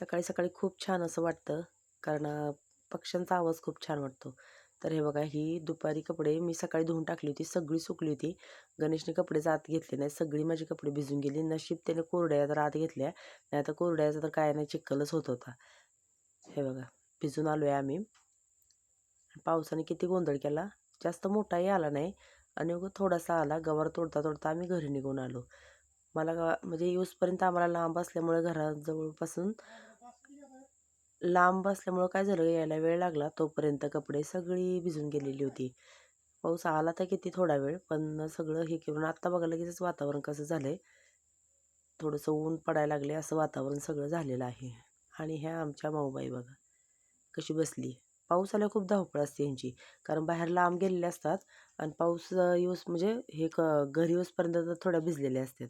सकाळी सकाळी खूप छान असं वाटतं. कारण पक्ष्यांचा आवाज खूप छान वाटतो. तर हे बघा ही दुपारी कपडे मी सकाळी धुवून टाकली होती सगळी सुकली होती. गणेशने कपडे आत घेतले नाही सगळी माझी कपडे भिजून गेली. नशीब त्याने कोरड्या तर आत घेतल्या नाही तर कोरड्याचा तर काय नाही चिखलच होत होता. हे बघा भिजून आलो आहे आम्ही. पावसाने किती गोंधळ केला. जास्त मोठाही आला नाही. आणि थोडासा आला गवार तोडता तोडता आम्ही घरी निघून आलो. मला म्हणजे यूजपर्यंत आम्हाला लांब असल्यामुळे घराजवळपासून लांब असल्यामुळं काय झालं यायला वेळ लागला. तोपर्यंत कपडे सगळी भिजून गेलेली होती. पाऊस आला तर किती थोडा वेळ पण सगळं हे करून आत्ता बघायला लगेचच वातावरण कसं झालंय. थोडंसं ऊन पडायला लागले असं वातावरण सगळं झालेलं आहे. आणि ह्या आमच्या माऊबाई बघा कशी बसली. पाऊस आल्यावर खूप धावपळ असते यांची कारण बाहेर लांब गेलेले असतात आणि पाऊस येऊस म्हणजे हे क घरी येऊसपर्यंत तर थोड्या भिजलेल्या असतात.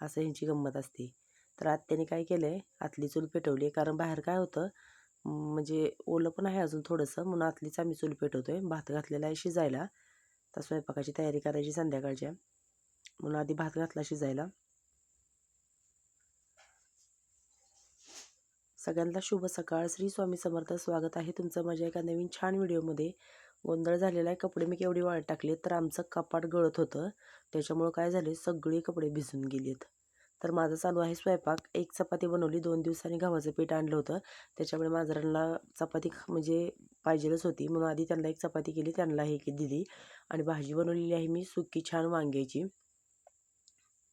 असं ह्यांची गंमत असते. तर आत्याने काय केलं आहे आतली चूल पेटवली आहे. कारण बाहेर काय होतं म्हणजे ओलं पण आहे अजून थोडंसं म्हणून आतलीच आम्ही चूल पेटवतो आहे भात घातलेला आहे शिजायला. तर स्वयंपाकाची तयारी करायची संध्याकाळच्या म्हणून आधी भात घातला शिजायला. सगळ्यांना शुभ सकाळ. श्री स्वामी समर्थ स्वागत आहे तुमचं माझ्या एका नवीन छान व्हिडिओमध्ये. गोंधळ झालेला आहे. कपडे मी केवढी वाळत टाकले तर आमचं कपाट गळत होतं. त्याच्यामुळं काय झाले सगळे कपडे भिजून गेलेत. तर माझं चालू आहे स्वयंपाक. एक चपाती बनवली दोन दिवसांनी गव्हाचं पीठ आणलं होतं. त्याच्यामुळे माजरांना चपाती म्हणजे पाहिजेलच होती. म्हणून आधी त्यांना एक चपाती केली त्यांना हे की दिली. आणि भाजी बनवलेली आहे मी सुकी छान वांग्याची.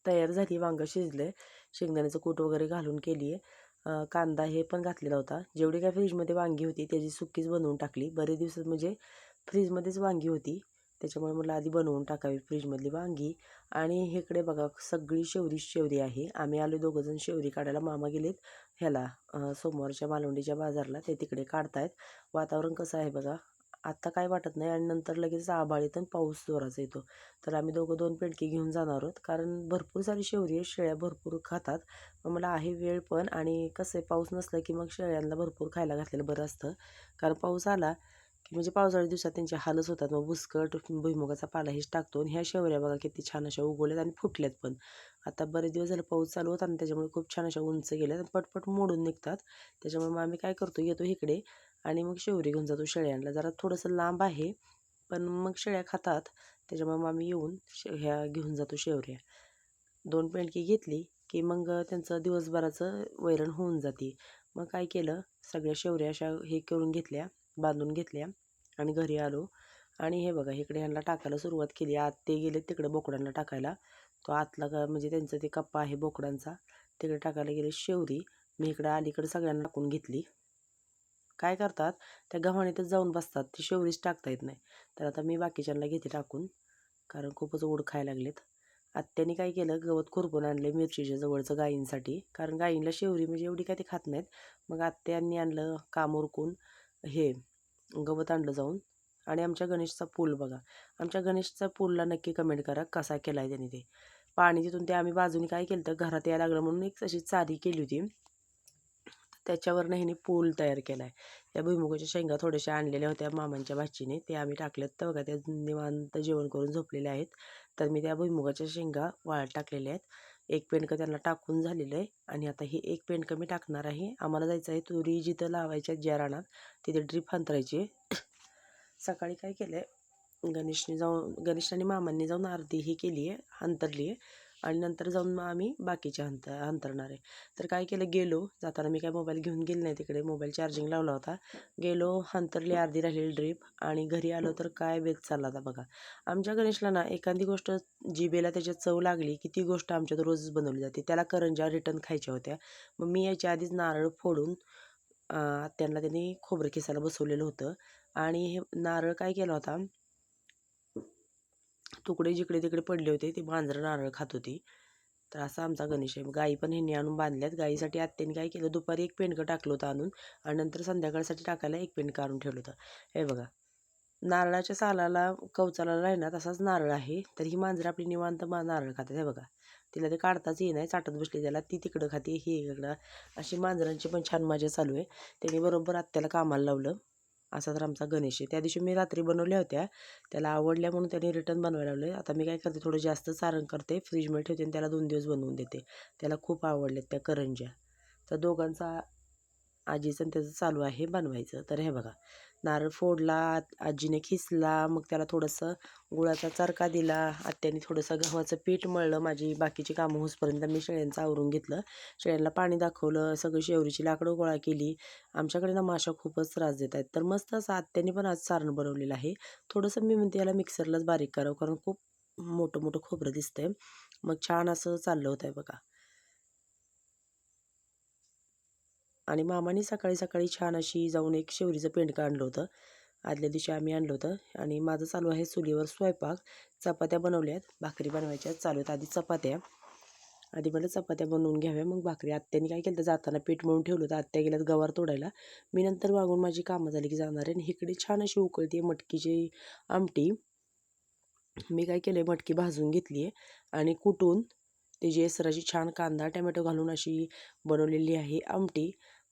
तयार झाली वांगं शिजलं. शेंगदाण्याचं कूट वगैरे घालून केली आहे. कांदा हे पण घातलेला होता. जेवढी काय फ्रीजमध्ये वांगी होती त्याची सुकीच बनवून टाकली. बरेच दिवसात म्हणजे फ्रीजमध्येच वांगी होती. त्याच्यामुळे मला आधी बनवून टाकावी फ्रीजमधली वांगी. आणि इकडे बघा सगळी शेवरी शेवरी आहे. आम्ही आलो दोघंजण शेवरी काढायला. मामा गेलेत ह्याला सोमवारच्या मालवंडीच्या बाजारला. ते तिकडे काढतायत. वातावरण कसं आहे बघा? आत्ता काय वाटत नाही आणि नंतर लगेच आभाळ आणि पाऊस जोराचा येतो. तर आम्ही दोघं दोन पेंडकी घेऊन जाणार आहोत. कारण भरपूर सारी शेवरी शेळ्या भरपूर खातात. मग मला आहे वेळ पण. आणि कसं आहे पाऊस नसला की मग शेळ्यांना भरपूर खायला घातलेलं बरं असतं. कारण पाऊस आला म्हणजे पावसाळ्या दिवसात त्यांचे हालच होतात. मग बुसकट भुईमुगाचा पाला हेच टाकतो आणि ह्या शेवऱ्या बघा किती छान अशा उगवल्यात आणि फुटल्यात पण. आता बरेच दिवस झाले पाऊस चालू होता आणि त्याच्यामुळे खूप छान अशा उंच गेल्यात आणि पटपट मोडून निघतात. त्याच्यामुळे मग आम्ही काय करतो येतो इकडे आणि मग शेवरी घेऊन जातो शेळ्यांना. जरा थोडंसं लांब आहे पण मग शेळ्या खातात. त्याच्यामुळे मग आम्ही येऊन शे ह्या घेऊन जातो शेवऱ्या. दोन पेंडकी घेतली की मग त्यांचं दिवसभराचं वैरण होऊन जाते. मग काय केलं सगळ्या शेवऱ्या अशा हे करून घेतल्या बांधून घेतल्या. आणि घरी आलो. आणि हे बघा इकडे ह्यांना टाकायला सुरुवात केली. आत ते गेले तिकडे बोकडांना टाकायला. तो आतला का म्हणजे त्यांचं ते कप्पा आहे बोकडांचा तिकडे टाकायला गेले शेवरी. मी इकडे अलीकडे सगळ्यांना टाकून घेतली. काय करतात? त्या गव्हाणीतच जाऊन बसतात. ती शेवरीच टाकता येत नाही. तर आता मी बाकीच्यांना घेते टाकून कारण खूपच ओढ खायला लागलेत. आत्याने काय केलं? गवत खुरपून आणले मिरचीच्या जवळचं गायींसाठी. कारण गायींला शेवरी म्हणजे एवढी काय ते खात नाहीत. मग आत्यांनी आणलं काम उरकून हे गवत आणलं जाऊन आणि आमच्या गणेशचा पूल बघा. आमच्या गणेशचा पूलला नक्की कमेंट करा कसा केला आहे त्यांनी ते. पाणी तिथून ते आम्ही बाजूने काय केलं तर घरात यायला लागलं म्हणून एक तशी चारी केली होती. त्याच्यावरनं ह्याने पूल तयार केला आहे त्या भुईमुगाच्या शेंगा थोड्याशा आणलेल्या होत्या मामांच्या भाचीने. ते आम्ही टाकल्यात तर बघा त्या निवांत जेवण करून झोपलेल्या आहेत. तर मी त्या भुईमुगाच्या शेंगा वाळत टाकलेल्या आहेत. एक पेंडकं त्यांना टाकून झालेलं आहे. आणि आता हे एक पेंडकं मी टाकणार आहे. आम्हाला जायचं आहे तुरी जिथं लावायच्या ज्या रानात तिथे ड्रीप अंतरायची सकाळी काय केलं आहे गणेशने जाऊन गणेश आणि मामांनी जाऊन आरती ही केली आहे अंतरली आहे. आणि नंतर जाऊन मग आम्ही बाकीचे अंतर अंतरणार आहे. तर काय केलं गेलो. जाताना मी काय मोबाईल घेऊन गेले नाही तिकडे. मोबाईल चार्जिंग लावला होता. गेलो अंतरली अर्धी राहिलेली ड्रीप आणि घरी आलो तर काय बेत चालला होता बघा. आमच्या गणेशला ना एखादी गोष्ट जिबेला त्याच्यात चव लागली की ती गोष्ट आमच्यात रोजच बनवली जाते. त्याला करंजा रिटर्न खायच्या होत्या. मग मी याच्या आधीच नारळ फोडून त्यांना त्यांनी खोबरं खिसायला बसवलेलं होतं. आणि हे नारळ काय केला होता? तुकडे जिकडे तिकडे पडले होते ते मांजरं नारळ खात होती. तर असा आमचा गणेश आहे. गाई पण ह्यांनी आणून बांधल्यात. गाईसाठी आत्याने काय केलं दुपारी एक पेंडकं टाकलं होतं आणून आणि नंतर संध्याकाळसाठी टाकायला एक पेंडकं आणून ठेवलं होतं. हे बघा नारळाच्या सालाला कवचाला ना तसाच नारळ आहे. तर ही मांजरं आपली निवांत मा नारळ खातात. हे बघा तिला ते काढताच येई नाही चाटत बसली त्याला. ती तिकडं खाते ही इकडं अशी मांजरांची पण छान मजा चालू आहे. त्यांनी बरोबर आत्याला कामाला लावलं. असा तर आमचा गणेश आहे. त्या दिवशी मी रात्री बनवल्या होत्या. त्याला आवडल्या म्हणून त्याने रिटर्न बनवायला लावले. आता मी काय करते थोडं जास्त सारण करते फ्रीजमध्ये ठेवते आणि त्याला दोन दिवस बनवून देते. त्याला खूप आवडलेत त्या करंज्या. तर दोघांचा आजीचं त्याचं चालू आहे बनवायचं. तर हे बघा नारळ फोडला आजीने खिसला मग त्याला थोडंसं गुळाचा चरका दिला आत्याने थोडंसं गव्हाचं पीठ मळलं माझी बाकीची कामं होसपर्यंत मी शेळ्यांचं आवरून घेतलं. शेळ्यांना पाणी दाखवलं सगळी शेवरीची लाकडं गोळा केली. आमच्याकडे ना माशा खूपच त्रास देत आहेत. तर मस्त असं आत्याने पण आज सारण बनवलेलं आहे. थोडंसं मी म्हणते याला मिक्सरलाच बारीक करावं कारण खूप मोठं मोठं खोबरं दिसतंय. मग छान असं चाललं होतं आहे बघा. आणि मामाने सकाळी सकाळी छान अशी जाऊन एक शेवरीचं पेंडकं आणलं होतं. आदल्या दिवशी आम्ही आणलं होतं आणि माझं चालू आहे चुलीवर स्वयंपाक. चपात्या बनवल्यात. भाकरी बनवायच्या. चालू आहेत आधी चपात्या. आधी मला चपात्या बनवून घ्याव्या. मग भाकरी. आत्याने काय केलं तर जाताना पीठ म्हणून ठेवलं होतं. आत्या गेल्यात गवार तोडायला. मी नंतर वागून माझी कामं झाली की जाणार आहे. आणि इकडे छान अशी उकळती मटकीची आमटी. मी काय केलं आहे मटकी भाजून घेतली आहे आणि कुटून त्याची एसराची छान कांदा टमॅटो घालून अशी बनवलेली आहे आमटी.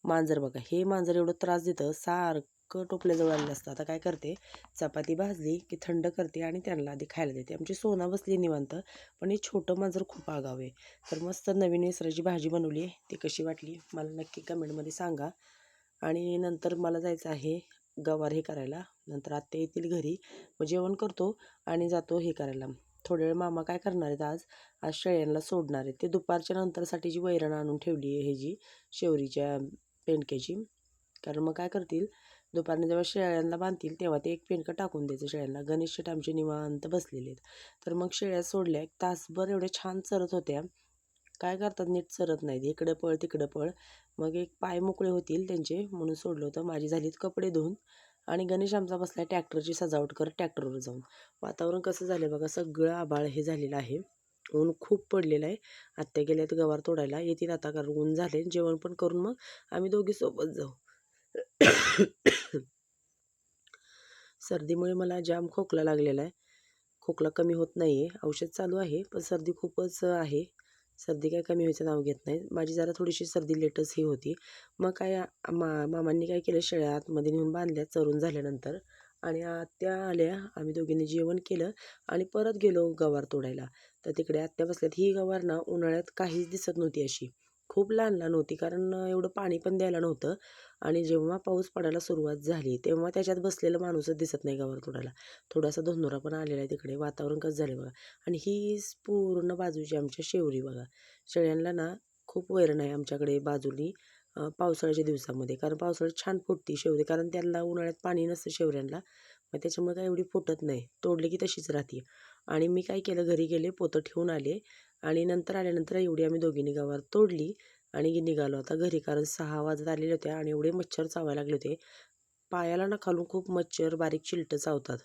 मांजर बघा. हे मांजर एवढं त्रास देतं सारखं टोपल्याजवळ आलेलं असतं. आता काय करते? चपाती भाजली की थंड करते आणि त्यांना आधी खायला देते. आमची सोना बसली निवांत पण हे छोटं मांजर खूप आगाव आहे. तर मस्त नवीन निसराची भाजी बनवली आहे. ती कशी वाटली? मला नक्की कमेंटमध्ये सांगा. आणि नंतर मला जायचं आहे गवार हे करायला. नंतर आत्या येतील घरी. मग जेवण करतो आणि जातो हे करायला. थोड्या वेळ मामा काय करणार आहेत आज? आज शेळ्यांना सोडणार आहेत. ते दुपारच्या नंतरसाठी जी वैरण आणून ठेवली आहे हे जी शेवरीच्या पेंडक्याची कारण मग काय करतील दुपारने जेव्हा शेळ्यांना बांधतील तेव्हा ते एक पेंडकं टाकून द्यायचं शेळ्यांना. गणेश शेट आमचे निवांत बसलेले आहेत. तर मग शेळ्या सोडल्या. एक तासभर एवढ्या छान चरत होत्या. काय करतात नीट चरत नाहीत. इकडं पळ तिकडं पळ. मग एक पाय मोकळे होतील त्यांचे म्हणून सोडलं होतं. माझी झालीत कपडे धुवून. आणि गणेश आमचा बसला ट्रॅक्टरची सजावट करत ट्रॅक्टरवर जाऊन. वातावरण कसं झालं बघा. सगळं आबाळ हे झालेलं आहे. ऊन खूप पडलेलं आहे. आत्या गेल्यात गवार तोडायला. येतील आता कारण ऊन झाले जेवण पण करून मग आम्ही दोघी सोबत जाऊ. सर्दीमुळे मला जाम खोकला लागलेला आहे. खोकला कमी होत नाही आहे औषध चालू आहे पण सर्दी खूपच आहे. सर्दी काय कमी व्हायचं नाव घेत नाही. माझी जरा थोडीशी सर्दी लेटच ही होती. मग काय मा मामांनी काय केलं? शेळ्या आतमध्ये नेऊन बांधल्या चरून झाल्यानंतर आणि आत्या आल्या. आम्ही दोघींनी जेवण केलं आणि परत गेलो गवार तोडायला. तर तिकडे आत्या बसल्यात. ही गवार ना उन्हाळ्यात काहीच दिसत नव्हती अशी. खूप लहान लहान होती कारण एवढं पाणी पण द्यायला नव्हतं आणि जेव्हा पाऊस पडायला सुरुवात झाली तेव्हा त्याच्यात बसलेलं माणूसच दिसत नाही गवार तोडायला. थोडासा धोंदुरा पण आलेला आहे तिकडे. वातावरण कसं झालं बघा. आणि ही पूर्ण बाजूची आमच्या शेवरी बघा. शेळ्यांना ना खूप वैरण आहे आमच्याकडे बाजूनी पावसाळ्याच्या दिवसामध्ये. कारण पावसाळ्यात छान फुटती शेवरी कारण त्याला उन्हाळ्यात पाणी नसतं शेवऱ्यांना. मग त्याच्यामुळे काय एवढी फुटत नाही. तोडली की तशीच राहते. आणि मी काय केलं घरी गेले पोतं ठेवून आले. आणि नंतर आल्यानंतर एवढी आम्ही दोघींनी गावावर तोडली आणि निघालो. आता घरी कारण सहा वाजत आलेले होते आणि एवढे मच्छर चावायला लागले होते. पायाला ना खालून खूप मच्छर बारीक चिलटं चावतात.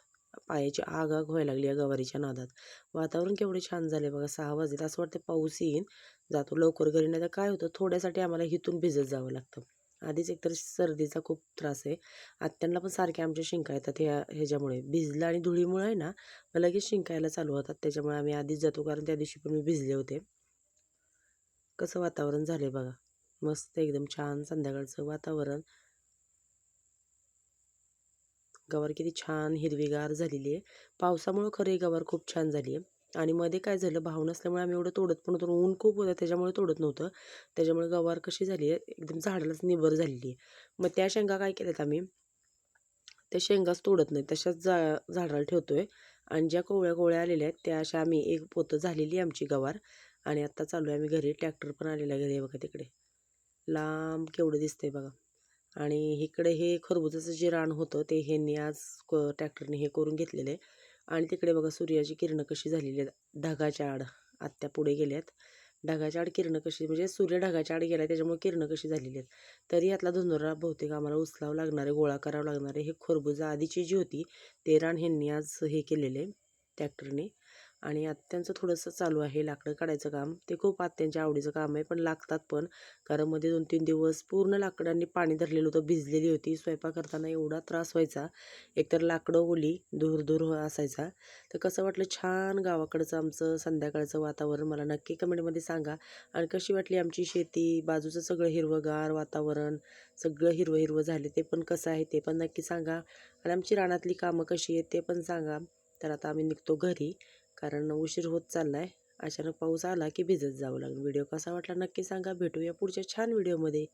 पायाची आग आग व्हायला लागली या गवारीच्या नादात. वातावरण केवढे छान झाले बघा सहा वाजले असं वाटतं पाऊस येईन जातो लवकर घरी. नाही तर काय होतं थोड्यासाठी आम्हाला इथून भिजत जावं लागतं. आधीच एकतर सर्दीचा खूप त्रास आहे. आत्यांना पण सारखे आमच्या शिंका येतात ह्या ह्याच्यामुळे. भिजलं आणि धुळीमुळे आहे ना मग लगेच शिंकायला चालू होतात. त्याच्यामुळे आम्ही आधीच जातो कारण त्या दिवशी पण मी भिजले होते. कसं वातावरण झालं बघा. मस्त एकदम छान संध्याकाळचं वातावरण. गवार किती छान हिरवीगार झालेली आहे. पावसामुळं खरं गवार खूप छान झाली आहे आणि मध्ये काय झालं भाव नसल्यामुळे आम्ही एवढं तोडत पण होतो. ऊन खूप होतं त्याच्यामुळे तोडत नव्हतं. त्याच्यामुळे गवार कशी झाली आहे एकदम झाडालाच निबर झालेली आहे. मग त्या शेंगा काय केल्यात आम्ही त्या शेंगाच तोडत नाही तशाच जा झाडाला ठेवतो आहे आणि ज्या कोवळ्या कोवळ्या आलेल्या आहेत त्या अशा आम्ही एक पोतं झालेली आमची गवार. आणि आत्ता चालू आहे आम्ही घरी ट्रॅक्टर पण आलेला घरी बघा तिकडे. लांब केवढं दिसतंय बघा. आणि इकडे हे खरबुजाचं जे रान होतं ते ह्यांनी आज क ट्रॅक्टरने हे करून घेतलेलं आहे. आणि तिकडे बघा सूर्याची किरणं कशी झालेली आहेत. ढगाच्या आड आत्या पुढे गेल्यात. ढगाच्या आड किरणं कशी म्हणजे सूर्य ढगाच्या आड गेला त्याच्यामुळे किरणं कशी झालेली आहेत. तरी यातला धुंदुरा बहुतेक आम्हाला उचलावं लागणार आहे गोळा करावं लागणार आहे. हे खरबुजा आधीची जी होती ते रान ह्यांनी आज हे केलेले ट्रॅक्टरने. आणि आत्यांचं थोडंसं चालू आहे लाकडं काढायचं काम. ते खूप आत्यांच्या आवडीचं काम आहे पण लागतात पण. कारण मध्ये दोन तीन दिवस पूर्ण लाकडांनी पाणी धरलेलं होतं भिजलेली होती. स्वयंपाक करताना एवढा त्रास व्हायचा. एकतर लाकडं ओली दूर दूर असायचा. तर कसं वाटलं छान गावाकडचं आमचं संध्याकाळचं वातावरण. मला नक्की कमेंटमध्ये सांगा. आणि कशी वाटली आमची शेती? बाजूचं सगळं हिरवंगार वातावरण सगळं हिरवं हिरवं झाले. ते पण कसं आहे ते पण नक्की सांगा. आणि आमची रानातली कामं कशी आहेत ते पण सांगा. तर आता आम्ही निघतो घरी. कारण उशीर होत चालला आहे अचानक पाऊस आला की भिजत जावं लागेल. व्हिडिओ कसा वाटला नक्की सांगा. भेटूया पुढच्या छान व्हिडिओमध्ये.